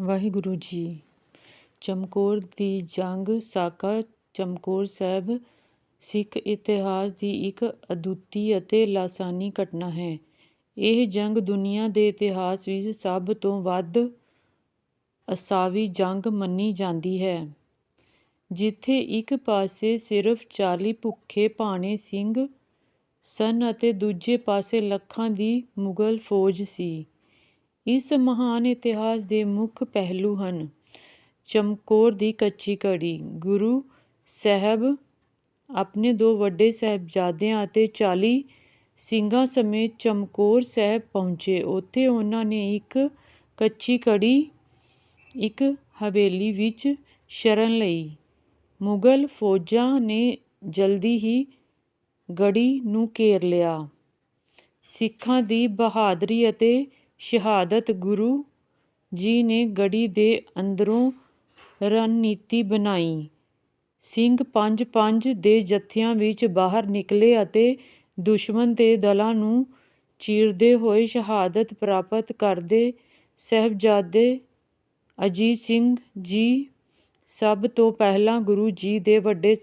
ਵਾਹਿਗੁਰੂ ਜੀ। ਚਮਕੌਰ ਦੀ ਜੰਗ ਸਾਕਾ ਚਮਕੌਰ ਸਾਹਿਬ ਸਿੱਖ ਇਤਿਹਾਸ ਦੀ ਇੱਕ ਅਦੁੱਤੀ ਅਤੇ ਲਾਸਾਨੀ ਘਟਨਾ ਹੈ। ਇਹ ਜੰਗ ਦੁਨੀਆ ਦੇ ਇਤਿਹਾਸ ਵਿੱਚ ਸਭ ਤੋਂ ਵੱਧ ਅਸਾਵੀ ਜੰਗ ਮੰਨੀ ਜਾਂਦੀ ਹੈ। ਜਿੱਥੇ ਇੱਕ ਪਾਸੇ ਸਿਰਫ 40 ਭੁੱਖੇ ਭਾਣੇ ਸਿੰਘ ਸਨ ਅਤੇ ਦੂਜੇ ਪਾਸੇ ਲੱਖਾਂ ਦੀ ਮੁਗਲ ਫੌਜ ਸੀ। ਇਸ ਮਹਾਨ ਇਤਿਹਾਸ ਦੇ ਮੁੱਖ ਪਹਿਲੂ ਹਨ। ਚਮਕੌਰ ਦੀ ਕੱਚੀ ਘੜੀ। ਗੁਰੂ ਸਾਹਿਬ ਆਪਣੇ ਦੋ ਵੱਡੇ ਸਾਹਿਬਜ਼ਾਦਿਆਂ ਅਤੇ 40 ਸਿੰਘਾਂ ਸਮੇਤ ਚਮਕੌਰ ਸਾਹਿਬ ਪਹੁੰਚੇ। ਉੱਥੇ ਉਹਨਾਂ ਨੇ ਇੱਕ ਕੱਚੀ ਘੜੀ, ਇੱਕ ਹਵੇਲੀ ਵਿੱਚ ਸ਼ਰਨ ਲਈ। ਮੁਗਲ ਫੌਜਾਂ ਨੇ ਜਲਦੀ ਹੀ ਗੜੀ ਨੂੰ ਘੇਰ ਲਿਆ। ਸਿੱਖਾਂ ਦੀ ਬਹਾਦਰੀ ਅਤੇ ਸ਼ਹਾਦਤ ਗੁਰੂ ਜੀ ਨੇ ਗੜ੍ਹੀ ਦੇ ਅੰਦਰੋਂ ਰਣਨੀਤੀ ਬਣਾਈ। ਸਿੰਘ ਪੰਜ ਪੰਜ ਦੇ ਜਥਿਆਂ ਵਿੱਚ ਬਾਹਰ ਨਿਕਲੇ ਅਤੇ ਦੁਸ਼ਮਣ ਦੇ ਦਲਾਂ ਨੂੰ ਚੀਰਦੇ ਹੋਏ ਸ਼ਹਾਦਤ ਪ੍ਰਾਪਤ ਕਰਦੇ ਸਾਹਿਬਜ਼ਾਦੇ ਅਜੀਤ ਸਿੰਘ ਜੀ ਸਭ ਤੋਂ ਪਹਿਲਾਂ ਗੁਰੂ ਜੀ ਦੇ ਵੱਡੇ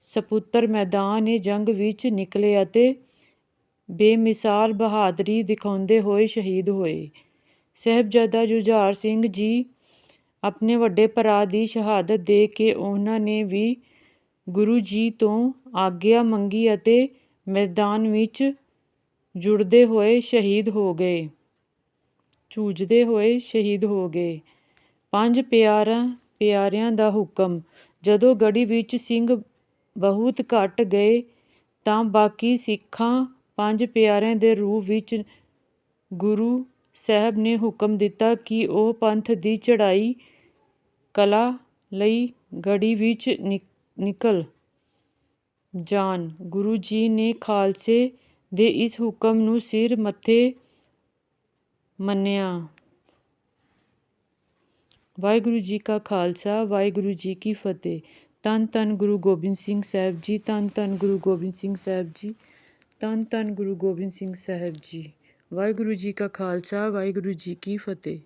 ਸਪੁੱਤਰ ਮੈਦਾਨ ਜੰਗ ਵਿੱਚ ਨਿਕਲੇ ਅਤੇ ਬੇਮਿਸਾਲ ਬਹਾਦਰੀ ਦਿਖਾਉਂਦੇ ਹੋਏ ਸ਼ਹੀਦ ਹੋਏ। ਸਾਹਿਬਜ਼ਾਦਾ ਜੁਝਾਰ ਸਿੰਘ ਜੀ ਆਪਣੇ ਵੱਡੇ ਭਰਾ ਦੀ ਸ਼ਹਾਦਤ ਦੇ ਕੇ ਉਹਨਾਂ ਨੇ ਵੀ ਗੁਰੂ ਜੀ ਤੋਂ ਆਗਿਆ ਮੰਗੀ ਅਤੇ ਮੈਦਾਨ ਵਿੱਚ ਜੁੜਦੇ ਹੋਏ ਸ਼ਹੀਦ ਹੋ ਗਏ। ਝੂਝਦੇ ਹੋਏ ਸ਼ਹੀਦ ਹੋ ਗਏ। ਪੰਜ ਪਿਆਰਾਂ, ਪਿਆਰਿਆਂ ਦਾ ਹੁਕਮ। ਜਦੋਂ ਗੜੀ ਵਿੱਚ ਸਿੰਘ ਬਹੁਤ ਘਟ ਗਏ ਤਾਂ ਬਾਕੀ ਸਿੱਖਾਂ ਪੰਜ ਪਿਆਰਿਆਂ ਦੇ ਰੂਪ ਵਿੱਚ ਗੁਰੂ ਸਾਹਿਬ ਨੇ ਹੁਕਮ ਦਿੱਤਾ ਕਿ ਉਹ ਪੰਥ ਦੀ ਚੜ੍ਹਾਈ ਕਲਾ ਲਈ ਗੜੀ ਵਿੱਚ ਨਿਕਲ ਜਾਣ। ਗੁਰੂ ਜੀ ਨੇ ਖਾਲਸੇ ਦੇ ਇਸ ਹੁਕਮ ਨੂੰ ਸਿਰ ਮੱਥੇ ਮੰਨਿਆ। ਵਾਹਿਗੁਰੂ ਜੀ ਕਾ ਖਾਲਸਾ, ਵਾਹਿਗੁਰੂ ਜੀ ਕੀ ਫਤਿਹ। ਤਨ ਤਨ ਗੁਰੂ ਗੋਬਿੰਦ ਸਿੰਘ ਸਾਹਿਬ ਜੀ ਤਨ ਤਨ ਗੁਰੂ ਗੋਬਿੰਦ ਸਿੰਘ ਸਾਹਿਬ ਜੀ। ਧੰਨ ਧੰਨ ਗੁਰੂ ਗੋਬਿੰਦ ਸਿੰਘ ਸਾਹਿਬ ਜੀ। ਵਾਹਿਗੁਰੂ ਜੀ ਕਾ ਖਾਲਸਾ, ਵਾਹਿਗੁਰੂ ਜੀ ਕੀ ਫਤਿਹ।